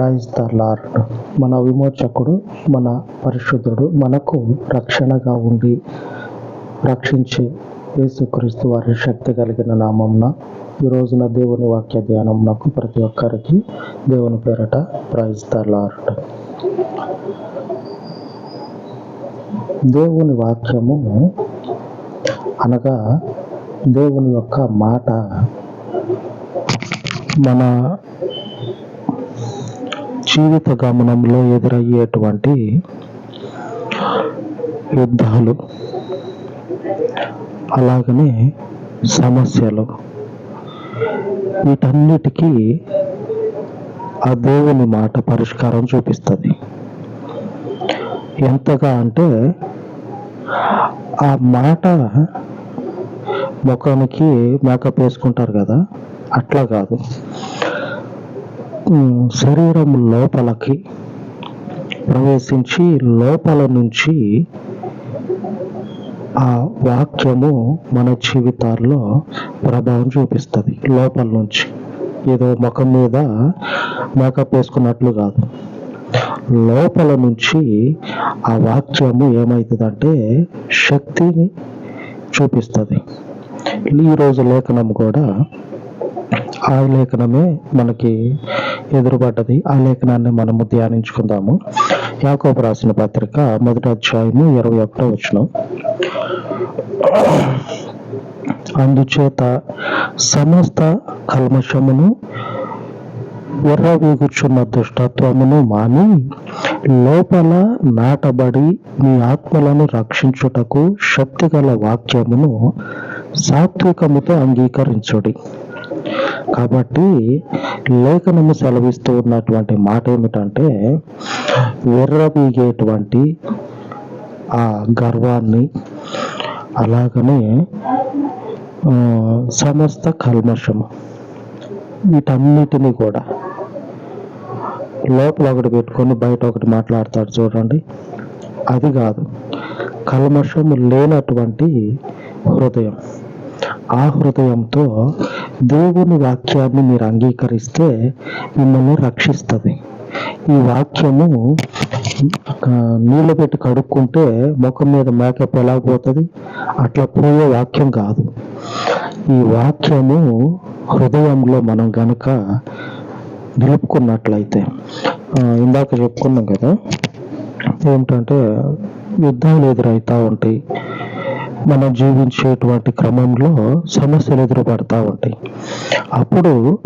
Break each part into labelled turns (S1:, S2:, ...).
S1: క్రైస్తలార్డ్ మన విమోచకుడు మన పరిశుద్ధుడు మనకు రక్షణగా ఉండి రక్షించే యేసుక్రీస్తు వారి శక్తి కలిగిన నామంన ఈ రోజున దేవుని వాక్య ధ్యానంనకు ప్రతి ఒక్కరికి దేవుని పేరట ప్రైజ్ ద లార్డ్ దేవుని వాక్యము అనగా దేవుని యొక్క మాట మన జీవిత గమనంలో ఎదురయ్యేటువంటి యుద్ధాలు అలాగనే సమస్యలు. వీటన్నిటికీ ఆ దేవుని మాట పరిష్కారం చూపిస్తుంది. ఎంతగా అంటే ఆ మాట ముఖానికి మేకప్ వేసుకుంటారు కదా అట్లా కాదు. శరీరం లోపలకి ప్రవేశించి లోపల నుంచి ఆ వాక్యము మన జీవితాల్లో ప్రభావం చూపిస్తుంది. లోపల నుంచి. ఏదో ముఖం మీద మేకప్ వేసుకున్నట్లు కాదు. లోపల నుంచి ఆ వాక్యము ఏమవుతుందంటే శక్తిని చూపిస్తుంది. ఈరోజు లేఖనం కూడా ఆ లేఖనమే మనకి ఎదురుపడ్డది. ఆ లేఖనాన్ని మనము ధ్యానించుకుందాము. యాకోబు రాసిన పత్రిక మొదటి అధ్యాయము ఇరవై ఒకటో వచ్చిన అందుచేత సమస్త కల్మషమును ఎర్రవీగుచున్న దుష్టత్వమును మాని లోపల నాటబడి మీ ఆత్మలను రక్షించుటకు శక్తిగల వాక్యమును సాత్వికముతో అంగీకరించుడి. కాబట్టి లేఖనము సెలవిస్తూ ఉన్నటువంటి మాట ఏమిటంటే ఎర్రబీగేటువంటి ఆ గర్వాన్ని అలాగనే సమస్త కల్మషము వీటన్నిటిని కూడా లోపల ఒకటి పెట్టుకొని బయట ఒకటి మాట్లాడతాడు చూడండి. అది కాదు కల్మషము లేనటువంటి హృదయం. ఆ హృదయంతో దేవుని వాక్యాన్ని మీరు అంగీకరిస్తే మిమ్మల్ని రక్షిస్తుంది. ఈ వాక్యము నీళ్ళు పెట్టి కడుక్కుంటే ముఖం మీద మేకప్ ఎలా పోతుంది? అట్లా పోయే వాక్యం కాదు. ఈ వాక్యము హృదయంలో మనం గనక నిలుపుకున్నట్లయితే ఇందాక చెప్పుకున్నాం కదా ఏమిటంటే యుద్ధాలు ఎదురవుతూ ఉంటాయి. మనం జీవించేటువంటి క్రమంలో సమస్యలు ఎదురుపడతా ఉంటాయి. అప్పుడు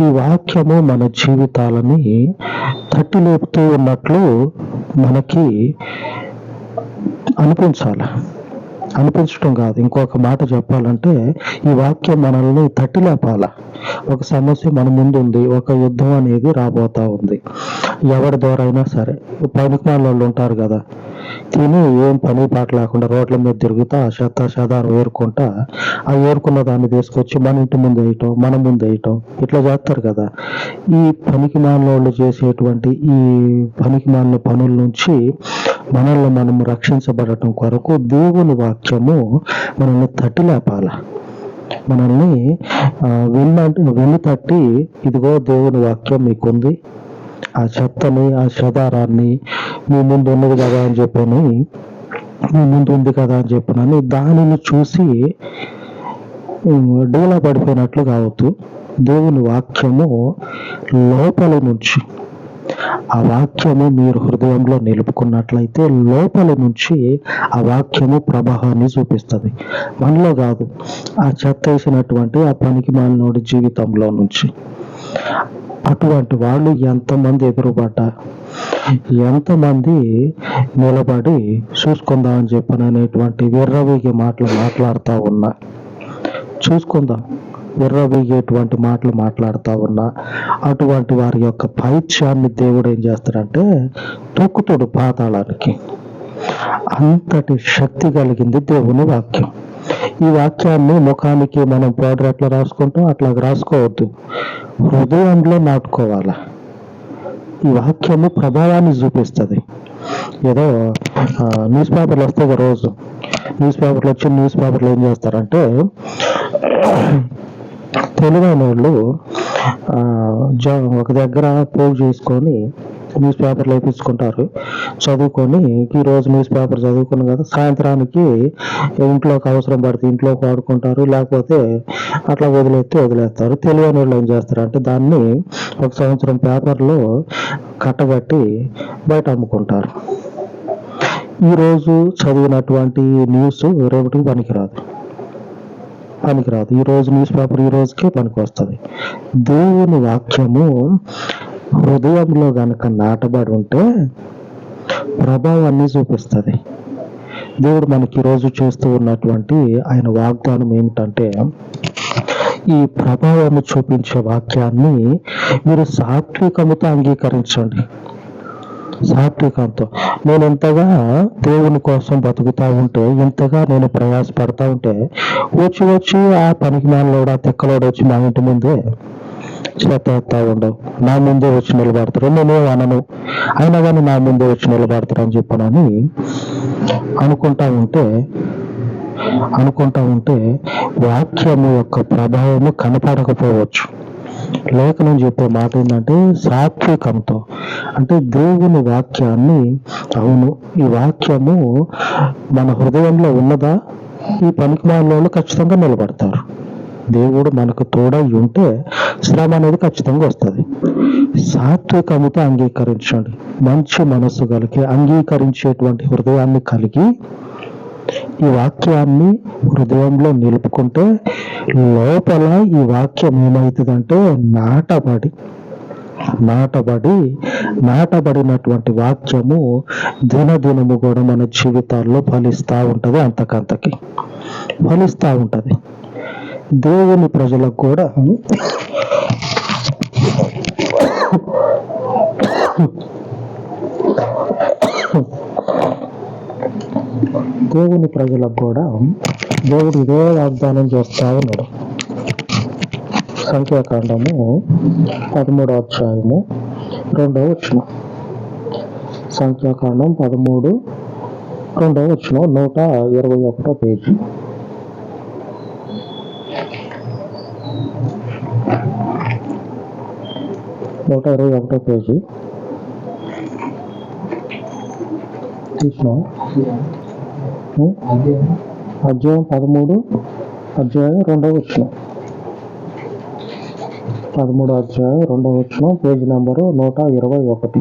S1: ఈ వాక్యము మన జీవితాలని తట్టి లేపుతూ ఉన్నట్లు మనకి అనిపించాలి. అనిపించడం కాదు. ఇంకొక మాట చెప్పాలంటే ఈ వాక్యం మనల్ని తట్టిలేపాల. ఒక సమస్య మన ముందు ఉంది. ఒక యుద్ధం అనేది రాబోతా ఉంది. ఎవరి ద్వారా అయినా సరే. పనికి వాళ్ళు ఉంటారు కదా. తిని ఏం పని పాట లేకుండా రోడ్ల మీద తిరుగుతా శత చెత్త ఏరుకుంటా ఆ ఏరుకున్న దాన్ని తీసుకొచ్చి మన ఇంటి ముందు వేయటం మన ముందు వేయటం ఇట్లా చేస్తారు కదా. ఈ పనికి వాళ్ళు చేసేటువంటి ఈ పనికి మాలిన పనుల నుంచి మనల్ని మనం రక్షించబడటం కొరకు దేవుని వాక్యము మనల్ని తట్టిలేపాల మనల్ని ఆ, విన్న విని తట్టి ఇదిగో దేవుని వాక్యం మీకుంది. ఆ చెత్తని ఆ చెదారాన్ని మీ ముందు ఉన్నది కదా అని చెప్పని మీ ముందు ఉంది కదా అని చెప్పనని దానిని చూసి డోలా పడిపోయినట్లు కావద్దు. దేవుని వాక్యము లోపల నుంచి ఆ వాక్యము మీరు హృదయంలో నిలుపుకున్నట్లయితే లోపల నుంచి ఆ వాక్యము ప్రభావాన్ని చూపిస్తుంది. మనలో కాదు ఆ చెత్త వేసినటువంటి ఆ పనికి మాలినోడి జీవితంలో నుంచి. అటువంటి వాళ్ళు ఎంతమంది ఎదురుపడ్డా? ఎంతమంది నిలబడి చూసుకుందామని చెప్పిన అనేటువంటి విర్రవీగే మాటలు మాట్లాడుతూ ఉన్నా. చూసుకుందాం. విర్రవీగేటువంటి మాటలు మాట్లాడుతూ ఉన్నా. అటువంటి వారి యొక్క పైత్యాన్ని దేవుడు ఏం చేస్తాడంటే తొక్కుతాడు పాతాళానికి. అంతటి శక్తి కలిగింది దేవుని వాక్యం. ఈ వాక్యాన్ని ముఖానికి మనం పౌడర్ ఎట్లా రాసుకుంటాం అట్లా రాసుకోవద్దు. హృదయంలో నాటుకోవాలి? ఈ వాక్యము ప్రభావాన్ని చూపిస్తుంది. ఏదో న్యూస్ పేపర్లు వస్తాయి రోజు. న్యూస్ పేపర్లు వచ్చి న్యూస్ పేపర్లు ఏం చేస్తారంటే తెలివైన వాళ్ళు ఒక దగ్గర పోగు చేసుకొని న్యూస్ పేపర్లు వేయించుకుంటారు చదువుకొని ఈ రోజు న్యూస్ పేపర్ చదువుకున్న కదా సాయంత్రానికి ఇంట్లోకి అవసరం పడితే ఇంట్లోకి వాడుకుంటారు లేకపోతే అట్లా వదిలేస్తే వదిలేస్తారు. తెలియని వాళ్ళు ఏం చేస్తారు అంటే దాన్ని ఒక సంవత్సరం పేపర్లో కట్టబెట్టి బయట అమ్ముకుంటారు. ఈరోజు చదివినటువంటి న్యూస్ రేపటికి పనికిరాదు. పనికిరాదు. ఈ రోజు న్యూస్ పేపర్ ఈ రోజుకే పనికి వస్తుంది. దేవుని వాక్యము హృదయంలో గనక నాటబడి ఉంటే ప్రభావాన్ని చూపిస్తుంది. దేవుడు మనకి ఈరోజు చేస్తూ ఉన్నటువంటి ఆయన వాగ్దానం ఏమిటంటే ఈ ప్రభావాన్ని చూపించే వాక్యాన్ని మీరు సాత్వికముతో అంగీకరించండి. సాత్వికంతో. నేను ఇంతగా దేవుని కోసం బతుకుతా ఉంటే ఇంతగా నేను ప్రయాసపడతా ఉంటే వచ్చి వచ్చి ఆ పనికి మాలోడు ఆ తిక్కలోడు వచ్చి మా ఇంటి ముందే చేత ఉండవు నా ముందే వచ్చి నిలబడతారు. నేనే అనను. అయినా కానీ నా ముందే వచ్చి నిలబడతారు అని చెప్పనని అనుకుంటా ఉంటే అనుకుంటా ఉంటే వాక్యము యొక్క ప్రభావము కనపడకపోవచ్చు. లేఖనం చెప్పే మాట ఏంటంటే సాత్వికంతో. అంటే దేవుని వాక్యాన్ని అవును ఈ వాక్యము మన హృదయంలో ఉన్నదా? ఈ పనికి వాళ్ళు ఖచ్చితంగా నిలబడతారు. దేవుడు మనకు తోడై ఉంటే శ్రమ అనేది ఖచ్చితంగా వస్తుంది. సాత్వికముతో అంగీకరించండి. మంచి మనస్సు కలిగి అంగీకరించేటువంటి హృదయాన్ని కలిగి ఈ వాక్యాన్ని హృదయంలో నిలుపుకుంటే లోపల ఈ వాక్యం ఏమవుతుందంటే నాటబడి నాటబడి నాటబడినటువంటి వాక్యము దినదినము కూడా మన జీవితాల్లో ఫలిస్తూ ఉంటది అంతకంతకి. ఫలిస్తూ ఉంటది. దేవుని ప్రజలకు కూడా దేవుని ప్రజలకు కూడా దేవుడు ఇదే వాగ్దానం చేస్తా ఉన్నాడు. సంఖ్యాకాండము పదమూడో అధ్యాయము రెండవ వచ్చిన సంఖ్యాకాండం పదమూడు రెండవ వచ్చిన నూట ఇరవై ఒకటో పేజీ. నూట ఇరవై ఒకటో పేజీ. తీసిన. అధ్యాయం పదమూడు అధ్యాయం రెండవ వచ్చిన. పదమూడు అధ్యాయం రెండవ వచ్చిన. పేజీ నెంబరు నూట ఇరవై ఒకటి.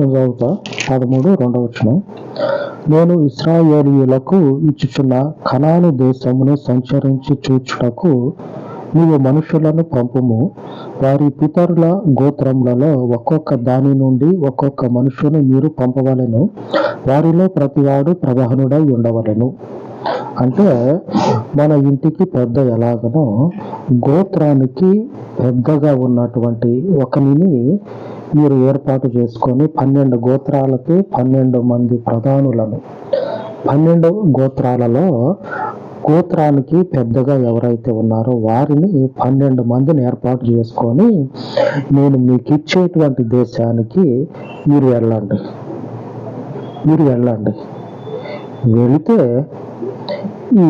S1: నేను చదువుతా పదమూడు రెండవ వచ్చిన నేను ఇస్రాయేలీయులకు ఇచ్చుచున్న కణాను దేశమును సంచరించి చూచుటకు నీవు మనుషులను పంపుము. వారి పితరుల గోత్రములలో ఒక్కొక్క దాని నుండి ఒక్కొక్క మనుషుని మీరు పంపవలెను. వారిలో ప్రతివాడు ప్రధానుడై ఉండవలెను. అంటే మన ఇంటికి పెద్ద ఎలాగనో గోత్రానికి పెద్దగా ఉన్నటువంటి ఒకనిని మీరు ఏర్పాటు చేసుకొని పన్నెండు గోత్రాలకి పన్నెండు మంది ప్రధానులను. పన్నెండు గోత్రాలలో గోత్రానికి పెద్దగా ఎవరైతే ఉన్నారో వారిని పన్నెండు మందిని ఏర్పాటు చేసుకొని నేను మీకు ఇచ్చేటువంటి దేశానికి మీరు వెళ్ళండి. మీరు వెళ్ళండి. వెళితే ఈ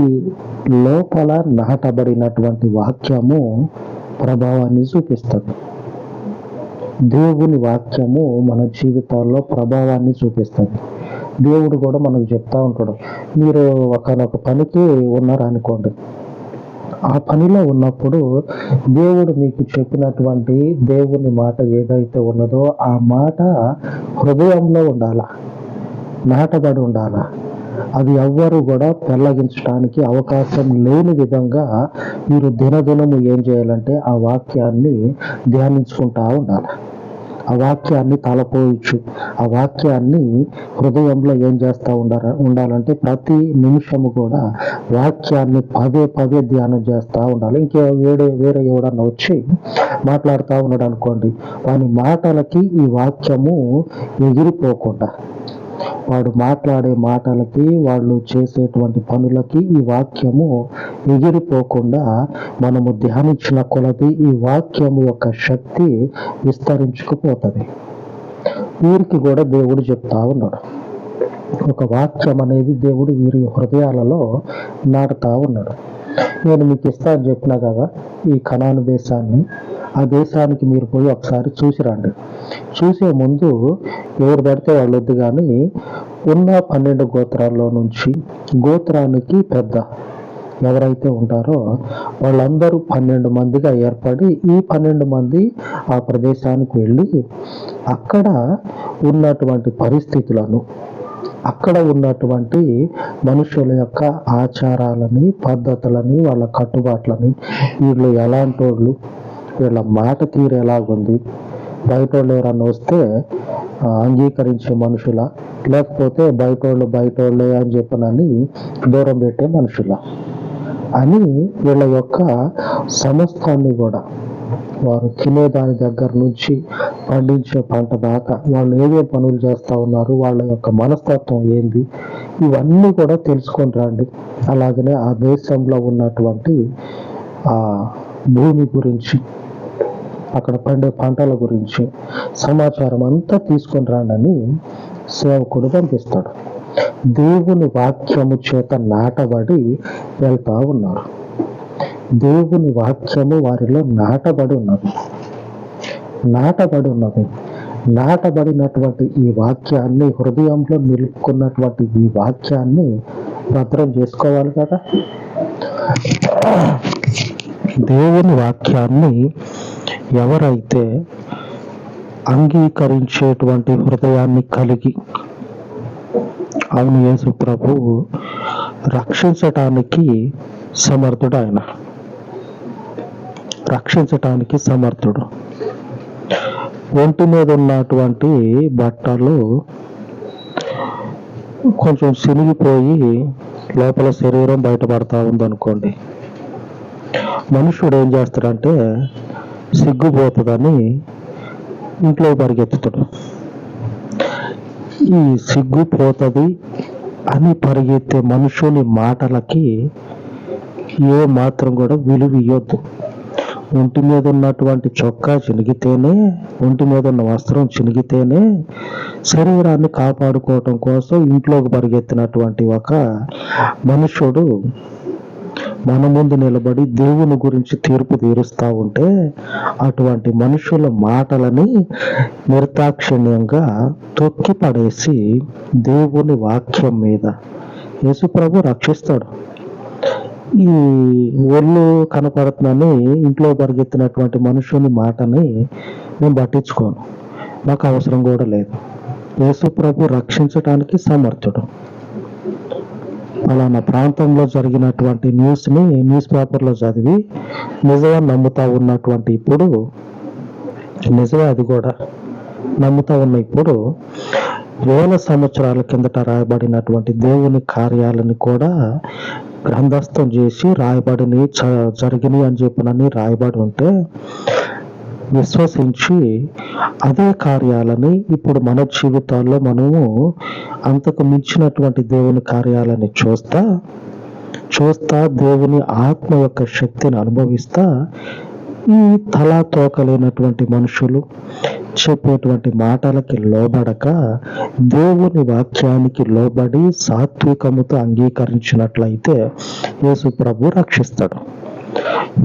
S1: లోపల నాటబడినటువంటి వాక్యము ప్రభావాన్ని చూపిస్తుంది. దేవుని వాక్యము మన జీవితాల్లో ప్రభావాన్ని చూపిస్తుంది. దేవుడు కూడా మనకు చెప్తా ఉంటాడు మీరు ఒకనొక పనికి ఉన్నారు అనుకోండి ఆ పనిలో ఉన్నప్పుడు దేవుడు మీకు చెప్పినటువంటి దేవుని మాట ఏదైతే ఉన్నదో ఆ మాట హృదయంలో ఉండాల? నాటబడి ఉండాల? అది ఎవ్వరు కూడా పెళ్ళగించడానికి అవకాశం లేని విధంగా మీరు దినదినము ఏం చేయాలంటే ఆ వాక్యాన్ని ధ్యానించుకుంటా ఉండాలి. ఆ వాక్యాన్ని తలపోయచ్చు. ఆ వాక్యాన్ని హృదయంలో ఏం చేస్తూ ఉండాల ఉండాలంటే ప్రతి నిమిషము కూడా వాక్యాన్ని పదే పదే ధ్యానం చేస్తూ ఉండాలి. ఇంకే వేరే వేరే ఎవడన్నా వచ్చి మాట్లాడుతూ ఉన్నాడు అనుకోండి వాని మాటలకి ఈ వాక్యము ఎగిరిపోకుండా వాడు మాట్లాడే మాటలకి వాళ్ళు చేసేటువంటి పనులకి ఈ వాక్యము ఎగిరిపోకుండా మనము ధ్యానించిన కొలది ఈ వాక్యము యొక్క శక్తి విస్తరించుకుపోతుంది. వీరికి కూడా దేవుడు చెప్తా ఉన్నాడు. ఒక వాక్యం అనేది దేవుడు వీరి హృదయాలలో నాటుతా ఉన్నాడు. నేను మీకు ఇస్తాను చెప్పినా కదా ఈ కణాను దేశాన్ని ఆ దేశానికి మీరు పోయి ఒకసారి చూసి రండి. చూసే ముందు ఎవరు పడితే వాళ్ళు వద్దు కానీ ఉన్న పన్నెండు గోత్రాల్లో నుంచి గోత్రానికి పెద్ద ఎవరైతే ఉంటారో వాళ్ళందరూ పన్నెండు మందిగా ఏర్పడి ఈ పన్నెండు మంది ఆ ప్రదేశానికి వెళ్ళి అక్కడ ఉన్నటువంటి పరిస్థితులను అక్కడ ఉన్నటువంటి మనుషుల యొక్క ఆచారాలని పద్ధతులని వాళ్ళ కట్టుబాట్లని వీళ్ళు ఎలాంటి వాళ్ళు వీళ్ళ మాట తీరు ఎలాగుంది? బయట వాళ్ళు ఎవరన్నా వస్తే అంగీకరించే మనుషుల? లేకపోతే బయట వాళ్ళు బయట వాళ్ళే అని చెప్పనని దూరం పెట్టే మనుషుల? అని వీళ్ళ యొక్క సమస్తాన్ని కూడా వారు తినేదాని దగ్గర నుంచి పండించే పంట దాకా వాళ్ళు ఏవే పనులు చేస్తూ ఉన్నారు వాళ్ళ యొక్క మనస్తత్వం ఏంది? ఇవన్నీ కూడా తెలుసుకొని రండి. అలాగనే ఆ దేశంలో ఉన్నటువంటి ఆ భూమి గురించి అక్కడ పండే పంటల గురించి సమాచారం అంతా తీసుకొని రాండని సేవకుడు పంపిస్తాడు. దేవుని వాక్యము చేత నాటబడి వెళ్తా ఉన్నారు. దేవుని వాక్యము వారిలో నాటబడి ఉన్నది. నాటబడి ఉన్నది. నాటబడినటువంటి ఈ వాక్యాన్ని హృదయంలో నిలుపుకున్నటువంటి ఈ వాక్యాన్ని భద్రం చేసుకోవాలి కదా? దేవుని వాక్యాన్ని ఎవరైతే అంగీకరించేటువంటి హృదయాన్ని కలిగి అవును యేసు ప్రభు రక్షించటానికి సమర్థుడు ఆయన రక్షించటానికి సమర్థుడు. ఒంటి మీద ఉన్నటువంటి బట్టలు కొంచెం సినిగిపోయి లోపల శరీరం బయటపడతా ఉందనుకోండి. మనుషుడు ఏం చేస్తాడంటే సిగ్గుపోతుందని ఇంట్లో పరిగెత్తుతాడు. ఈ సిగ్గుపోతుంది అని పరిగెత్తే మనుషుని మాటలకి ఏ మాత్రం కూడా విలువ ఇవ్వద్దు ఒంటి మీద ఉన్నటువంటి చొక్కా చినిగితేనే ఒంటి మీద ఉన్న వస్త్రం చినిగితేనే శరీరాన్ని కాపాడుకోవటం కోసం ఇంట్లోకి పరిగెత్తినటువంటి ఒక మనుషుడు మన ముందు నిలబడి దేవుని గురించి తీర్పు తీరుస్తూ ఉంటే అటువంటి మనుషుల మాటలని నిర్దాక్షిణ్యంగా తొక్కి పడేసి దేవుని వాక్యం మీద యేసుప్రభు రక్షిస్తాడు. ఈ ఒళ్ళు కనపడుతుందని ఇంట్లో పరిగెత్తినటువంటి మనుషుని మాటని నేను పట్టించుకోను. నాకు అవసరం కూడా లేదు. యేసుప్రభు రక్షించటానికి సమర్థుడు. పలానా ప్రాంతంలో జరిగినటువంటి న్యూస్ని న్యూస్ పేపర్లో చదివి నిజమని నమ్ముతా ఉన్నటువంటి ఇప్పుడు నిజమే అది కూడా నమ్ముతా ఉన్న ఇప్పుడు వేల సంవత్సరాల కిందట రాయబడినటువంటి దేవుని కార్యాలను కూడా గ్రంథస్థం చేసి రాయబడిని చ- జరిగినాయి అని చెప్పినని రాయబడి ఉంటే విశ్వసించి అదే కార్యాలని ఇప్పుడు మన జీవితాల్లో మనము అంతకు మించినటువంటి దేవుని కార్యాలని చూస్తా చూస్తా దేవుని ఆత్మ యొక్క శక్తిని అనుభవిస్తా ఈ తలా తోకలేనటువంటి మనుషులు చెప్పేటువంటి మాటలకి లోబడక దేవుని వాక్యానికి లోబడి సాత్వికముతో అంగీకరించినట్లయితే యేసు ప్రభు రక్షిస్తాడు.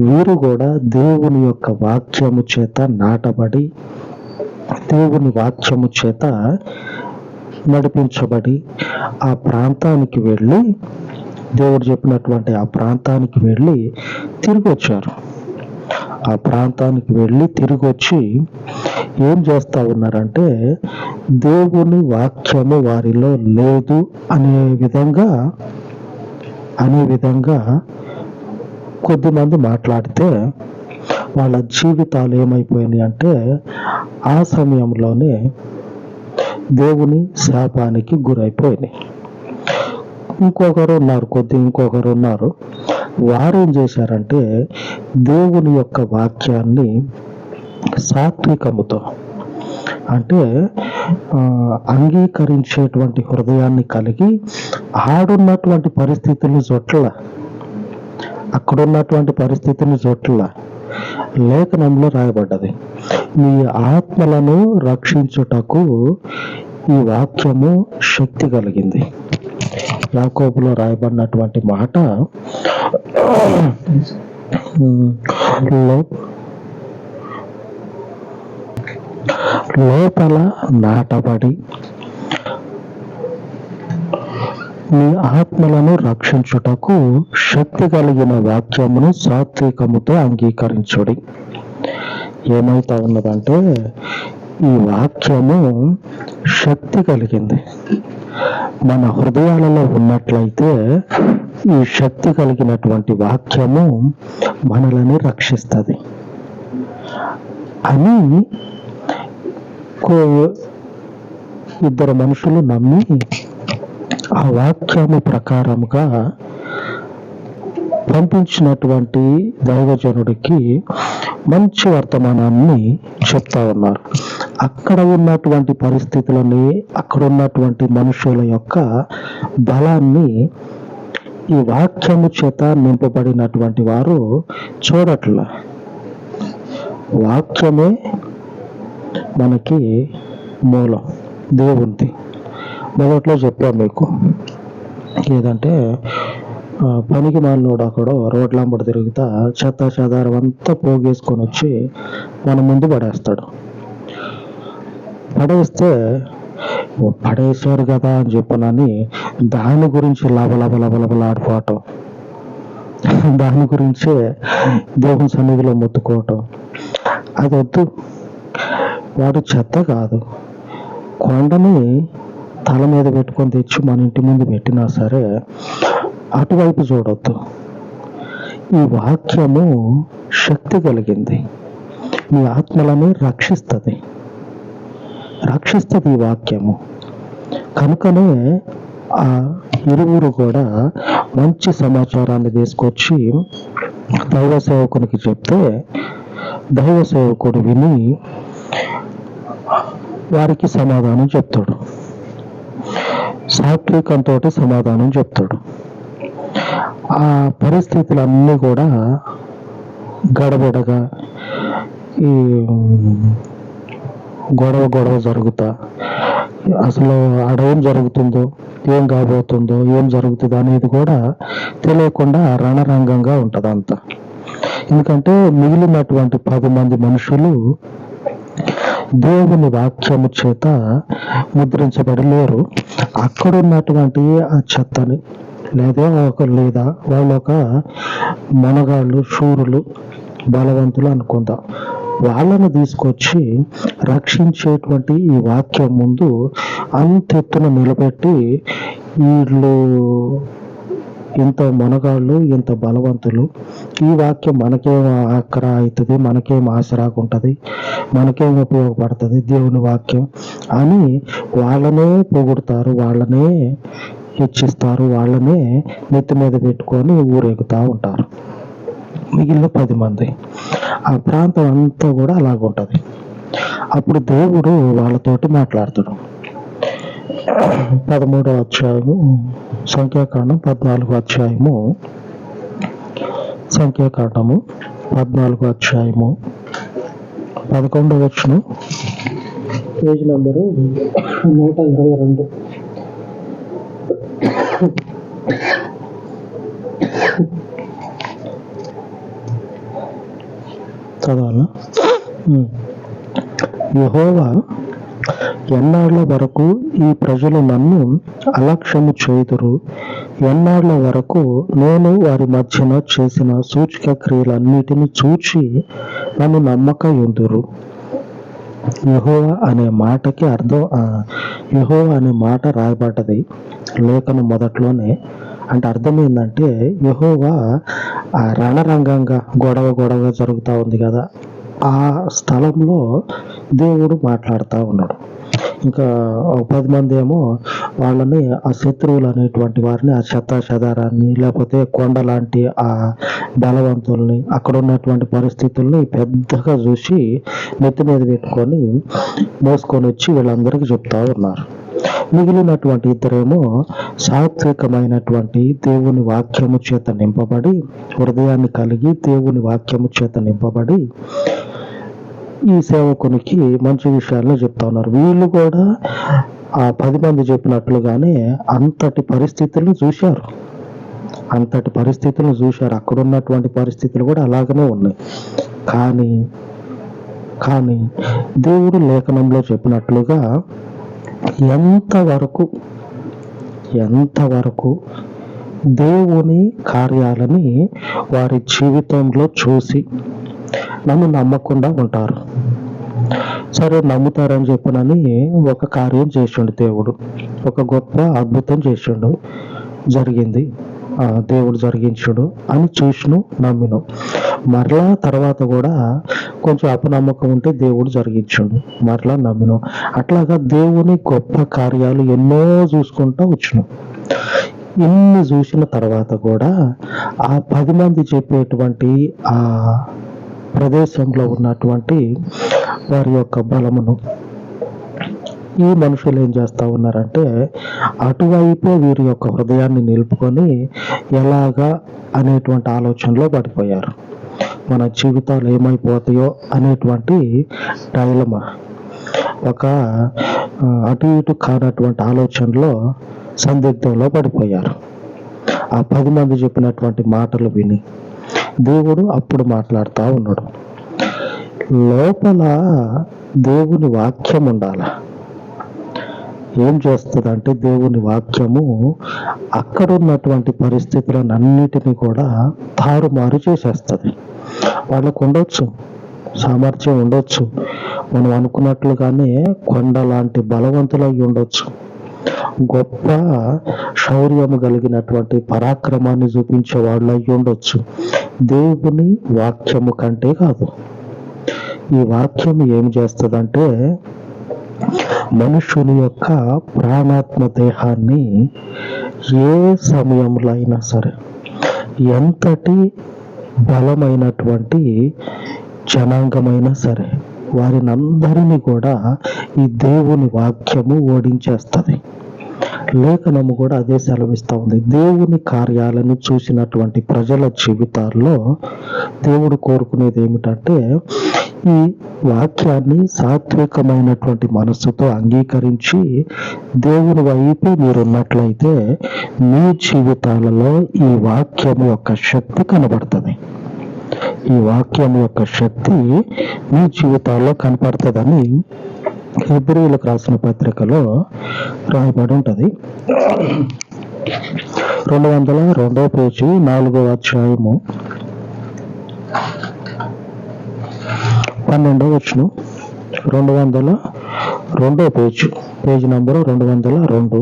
S1: వీరు కూడా దేవుని యొక్క వాక్యము చేత నాటబడి దేవుని వాక్యము చేత నడిపించబడి ఆ ప్రాంతానికి వెళ్ళి దేవుడు చెప్పినటువంటి ఆ ప్రాంతానికి వెళ్ళి తిరిగి వచ్చారు. ఆ ప్రాంతానికి వెళ్ళి తిరిగి వచ్చి ఏం చేస్తా ఉన్నారంటే దేవుని వాక్యము వారిలో లేదు అనే విధంగా అనే విధంగా కొద్దిమంది మాట్లాడితే వాళ్ళ జీవితాలు ఏమైపోయినాయి అంటే ఆ సమయంలోనే దేవుని శాపానికి గురైపోయినాయి. ఇంకొకరు ఉన్నారు కొద్ది ఇంకొకరు ఉన్నారు. వారు ఏం చేశారంటే దేవుని యొక్క వాక్యాన్ని సాత్వికముతో అంటే ఆ, అంగీకరించేటువంటి హృదయాన్ని కలిగి ఆడున్నటువంటి పరిస్థితులు చోట్ల అక్కడున్నటువంటి పరిస్థితిని చోట్ల లేఖనంలో రాయబడ్డది. మీ ఆత్మలను రక్షించుటకు ఈ వాక్యము శక్తి కలిగింది. యాకోబులో రాయబడినటువంటి మాట లోపల నాటబడి మీ ఆత్మలను రక్షించుటకు శక్తి కలిగిన వాక్యమును సాత్వికముతో అంగీకరించుడి. ఏమైతా ఉన్నదంటే ఈ వాక్యము శక్తి కలిగింది. మన హృదయాలలో ఉన్నట్లయితే ఈ శక్తి కలిగినటువంటి వాక్యము మనలని రక్షిస్తుంది. అని ఇద్దరు మనుషులు నమ్మి ఆ వాక్యము ప్రకారముగా పంపించినటువంటి దైవజనుడికి మంచి వర్తమానాన్ని చెప్తా ఉన్నారు. అక్కడ ఉన్నటువంటి పరిస్థితులని అక్కడ ఉన్నటువంటి మనుషుల యొక్క బలాన్ని ఈ వాక్యము చేత నింపబడినటువంటి వారు చూడట్ల. వాక్యమే మనకి మూలం దేవుంది మొదట్లో చెప్పాం మీకు? ఏదంటే ఆ, పనికి మాలినోడు అక్కడ రోడ్లంబడి తిరుగుతా చెత్త చెదారం అంతా పోగేసుకొని వచ్చి మన ముందు పడేస్తాడు. పడేస్తే పడేశారు కదా అని చెప్పనని దాని గురించి లబ లబ లబ దాని గురించే దేవుని సన్నిధిలో మొత్తుకోవటం. అది వద్దు వాడు చెత్త కాదు. కొండని తల మీద పెట్టుకొని తెచ్చి మన ఇంటి ముందు పెట్టినా సరే అటువైపు చూడొద్దు. ఈ వాక్యము శక్తి కలిగింది. మీ ఆత్మలని రక్షిస్తుంది. రక్షిస్తుంది ఈ వాక్యము. కనుకనే ఆ ఇరువురు కూడా మంచి సమాచారాన్ని తీసుకొచ్చి దైవ సేవకునికి చెప్తే దైవ సేవకుడు విని వారికి సమాధానం చెప్తాడు. సాత్వికంతో సమాధానం చెప్తాడు. ఆ పరిస్థితులన్నీ కూడా గడబడగా ఈ గొడవ గొడవ జరుగుతా. అసలు ఆడ ఏం జరుగుతుందో ఏం కాబోతుందో ఏం జరుగుతుందో అనేది కూడా తెలియకుండా రణరంగంగా ఉంటుంది అంతా ఎందుకంటే మిగిలినటువంటి పది మంది మనుషులు దేవుని వాక్యము చేత ముద్రించబడి లేరు అక్కడ ఉన్నటువంటి ఆ చెత్తని లేదా ఒక లేదా వాళ్ళు ఒక మనగాళ్ళు శూరులు బలవంతులు అనుకుందాం. వాళ్ళను తీసుకొచ్చి రక్షించేటువంటి ఈ వాక్యం ముందు అంతెత్తున నిలబెట్టి వీళ్ళు ఇంత మనగాళ్ళు ఇంత బలవంతులు. ఈ వాక్యం మనకేం అక్కడ అవుతుంది మనకేం ఆశ రాకుంటుంది మనకేం ఉపయోగపడుతుంది దేవుని వాక్యం అని వాళ్ళనే పొగుడుతారు వాళ్ళనే హెచ్చిస్తారు వాళ్ళనే నెత్తి మీద పెట్టుకొని ఊరేగుతూ ఉంటారు. మిగిలిన పది మంది. ఆ ప్రాంతం అంతా కూడా అలాగుంటుంది. అప్పుడు దేవుడు వాళ్ళతోటి మాట్లాడుతున్నాడు. పదమూడో అధ్యాయము సంఖ్యాకాండం పద్నాలుగో అధ్యాయము. సంఖ్యాకాండము పద్నాలుగో అధ్యాయము. పదకొండవ వచ్చిన పేజ్ నెంబరు నూట ఇరవై రెండు. చదవాలా? యహోవా ఎన్నాళ్ళ వరకు ఈ ప్రజలు నన్ను అలక్ష్యము చేదురు ఎన్నాళ్ళ వరకు నేను వారి మధ్యన చేసిన సూచిక క్రియలన్నిటిని చూచి నన్ను నమ్మక ఎందురు యహో అనే మాటకి అర్థం ఆ, అనే మాట రాయబడ్డది లేఖనం మొదట్లోనే. అంటే అర్థం ఏంటంటే యహోవా రణరంగంగా గొడవ గొడవ జరుగుతూ ఉంది కదా. ఆ స్థలంలో దేవుడు మాట్లాడుతూ ఉన్నాడు. ఇంకా పది మంది ఏమో వాళ్ళని ఆ శత్రువులు అనేటువంటి వారిని ఆ శత శదారాన్ని లేకపోతే కొండ లాంటి ఆ బలవంతుల్ని అక్కడ ఉన్నటువంటి పరిస్థితుల్ని పెద్దగా చూసి నెత్తి మీద పెట్టుకొని మోసుకొని వచ్చి వీళ్ళందరికీ చెప్తా ఉన్నారు. మిగిలినటువంటి ఇద్దరేమో సాత్వికమైనటువంటి దేవుని వాక్యము చేత నింపబడి హృదయాన్ని కలిగి దేవుని వాక్యము చేత నింపబడి ఈ సేవకునికి మంచి విషయాలను చెప్తా ఉన్నారు. వీళ్ళు కూడా ఆ పది మంది చెప్పినట్లుగానే అంతటి పరిస్థితులను చూశారు. అంతటి పరిస్థితులను చూశారు. అక్కడ ఉన్నటువంటి పరిస్థితులు కూడా అలాగనే ఉన్నాయి. కానీ కానీ దేవుడు లేఖనంలో చెప్పినట్లుగా ఎంతవరకు ఎంతవరకు దేవుని కార్యాలని వారి జీవితంలో చూసి నన్ను నమ్మకుండా ఉంటారు. సరే నమ్ముతారని చెప్పనని ఒక కార్యం చేసిండు దేవుడు. ఒక గొప్ప అద్భుతం చేసిండు. జరిగింది. దేవుడు జరిగించుడు అని చూసిను నమ్మిను. మరలా తర్వాత కూడా కొంచెం అపనమ్మకం ఉంటే దేవుడు జరిగించుడు. మరలా నమ్మిను. అట్లాగా దేవుని గొప్ప కార్యాలు ఎన్నో చూసుకుంటూ వచ్చును. ఇన్ని చూసిన తర్వాత కూడా ఆ పది మంది చెప్పేటువంటి ఆ ప్రదేశంలో ఉన్నటువంటి వారి యొక్క బలమును ఈ మనుషులు ఏం చేస్తూ ఉన్నారంటే అటువైపే వీరి యొక్క హృదయాన్ని నిలుపుకొని ఎలాగా అనేటువంటి ఆలోచనలో పడిపోయారు. మన జీవితాలు ఏమైపోతాయో అనేటువంటి డైలమా. ఒక అటు ఇటు కానటువంటి ఆలోచనలో సందిగ్ధంలో పడిపోయారు. ఆ పది మంది చెప్పినటువంటి మాటలు విని దేవుడు అప్పుడు మాట్లాడుతూ ఉన్నాడు. లోపల దేవుని వాక్యం ఉండాలా. ఏం చేస్తుంది అంటే దేవుని వాక్యము అక్కడ ఉన్నటువంటి పరిస్థితులను అన్నిటినీ కూడా తారుమారు చేసేస్తుంది. వాళ్ళకు ఉండొచ్చు సామర్థ్యం ఉండొచ్చు. మనం అనుకున్నట్లుగానే కొండ లాంటి బలవంతులై ఉండొచ్చు. గొప్ప శౌర్యము కలిగినటువంటి పరాక్రమాన్ని చూపించే వాళ్ళు అయి ఉండొచ్చు. దేవుని వాక్యము కంటే కాదు. ఈ వాక్యం ఏం చేస్తుందంటే మనుషుని యొక్క ప్రాణాత్మ దేహాన్ని ఏ సమయంలో అయినా సరే ఎంతటి బలమైనటువంటి జనాంగమైనా సరే వారిని అందరినీ కూడా ఈ దేవుని వాక్యము ఓడించేస్తుంది. లేఖనము కూడా అదే సెలవిస్తూ ఉంది. దేవుని కార్యాలను చూసినటువంటి ప్రజల జీవితాల్లో దేవుడు కోరుకునేది ఏమిటంటే ఈ వాక్యాన్ని సాత్వికమైనటువంటి మనస్సుతో అంగీకరించి దేవుని వైపు మీరున్నట్లయితే మీ జీవితాలలో ఈ వాక్యం యొక్క శక్తి కనబడుతుంది. ఈ వాక్యం యొక్క శక్తి మీ జీవితాల్లో కనపడుతుందని హెబ్రిలకు రాసిన పత్రికలో రాయబడి ఉంటుంది. రెండు వందల రెండో పేజీ నాలుగో అధ్యాయము. పన్నెండో వచ్చును రెండు వందల రెండో పేజ్ పేజీ నంబరు రెండు వందల రెండు.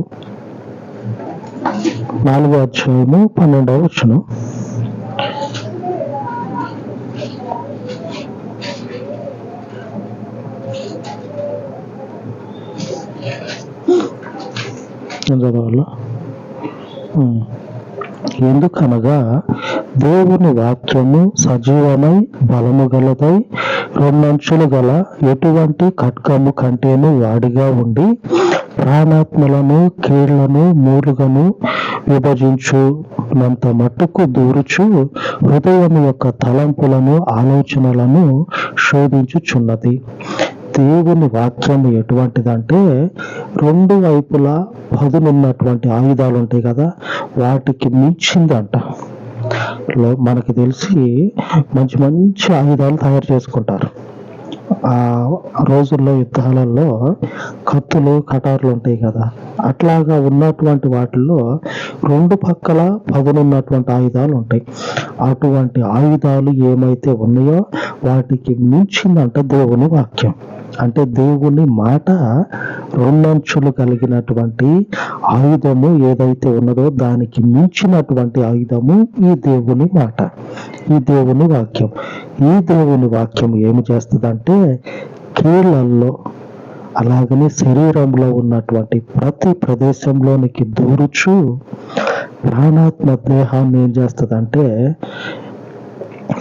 S1: నాలుగో అధ్యాయము పన్నెండవ వచ్చును చదవాలా ఎందుకనగా దేవుని వాక్యము సజీవమై బలము గలదై రెండంచులు గల ఎటువంటి ఖడ్గము కంటేను వాడిగా ఉండి ప్రాణాత్మలను కీళ్ళను మూలుగను విభజించునంత మట్టుకు దూరుచు హృదయం యొక్క తలంపులను ఆలోచనలను శోధించుచున్నది. దేవుని వాక్యం ఎటువంటిదంటే రెండు వైపులా పదునున్నటువంటి ఆయుధాలు ఉంటాయి కదా వాటికి మించిందంట. లో మనకి తెలిసి మంచి మంచి ఆయుధాలు తయారు చేసుకుంటారు. ఆ రోజుల్లో యుద్ధాలలో కత్తులు కటార్లు ఉంటాయి కదా. అట్లాగా ఉన్నటువంటి వాటిల్లో రెండు పక్కల పదునున్నటువంటి ఆయుధాలు ఉంటాయి. అటువంటి ఆయుధాలు ఏమైతే ఉన్నాయో వాటికి మించిందంట దేవుని వాక్యం. అంటే దేవుని మాట రెండంచులు కలిగినటువంటి ఆయుధము ఏదైతే ఉన్నదో దానికి మించినటువంటి ఆయుధము ఈ దేవుని మాట. ఈ దేవుని వాక్యం. ఈ దేవుని వాక్యం ఏమి చేస్తుందంటే కీళ్ళల్లో అలాగనే శరీరంలో ఉన్నటువంటి ప్రతి ప్రదేశంలోనికి దూరుచు ప్రాణాత్మ దేహాన్ని ఏం చేస్తుందంటే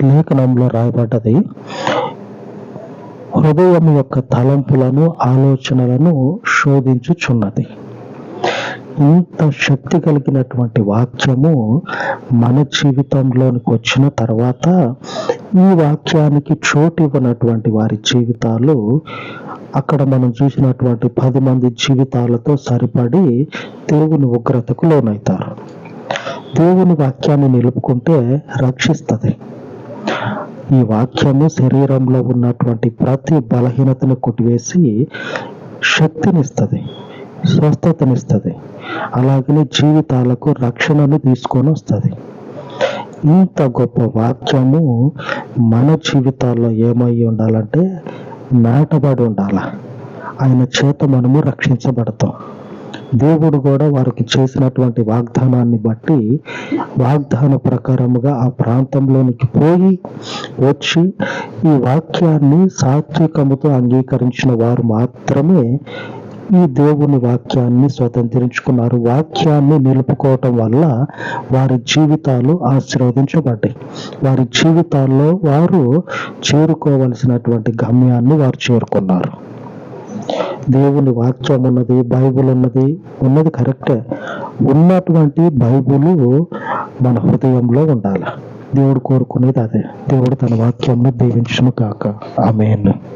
S1: లేఖనంలో రాయబడ్డది హృదయం యొక్క తలంపులను ఆలోచనలను శోధించుచున్నది. ఇంత శక్తి కలిగినటువంటి వాక్యము మన జీవితంలోనికి వచ్చిన తర్వాత ఈ వాక్యానికి చోటు ఇవ్వనటువంటి వారి జీవితాలు అక్కడ మనం చూసినటువంటి పది మంది జీవితాలతో సరిపడి దేవుని ఉగ్రతకు లోనవుతారు. దేవుని వాక్యాన్ని నిలుపుకుంటే రక్షిస్తుంది. ఈ వాక్యము శరీరంలో ఉన్నటువంటి ప్రతి బలహీనతను కొట్టివేసి శక్తినిస్తుంది. స్వస్థతనిస్తుంది. అలాగనే జీవితాలకు రక్షణను తీసుకొని వస్తుంది. ఇంత గొప్ప వాక్యము మన జీవితాల్లో ఏమై ఉండాలంటే నాటబడి ఉండాల. ఆయన చేత మనము రక్షించబడతాం. దేవుడు కూడా వారికి చేసినటువంటి వాగ్దానాన్ని బట్టి వాగ్దాన ప్రకారముగా ఆ ప్రాంతంలోనికి పోయి వచ్చి ఈ వాక్యాన్ని సాత్వికముతో అంగీకరించిన వారు మాత్రమే ఈ దేవుని వాక్యాన్ని స్వతంత్రించుకున్నారు. వాక్యాన్ని నిలుపుకోవటం వల్ల వారి జీవితాలు ఆశీర్వదించబడ్డాయి. వారి జీవితాల్లో వారు చేరుకోవలసినటువంటి గమ్యాన్ని వారు చేరుకున్నారు. దేవుని వాక్యం ఉన్నది బైబుల్ ఉన్నది ఉన్నది కరెక్టే. ఉన్నటువంటి బైబుల్ మన హృదయంలో ఉండాలి. దేవుడు కోరుకునేది అదే. దేవుడు తన వాక్యంను దీవించును కాక ఆమెను.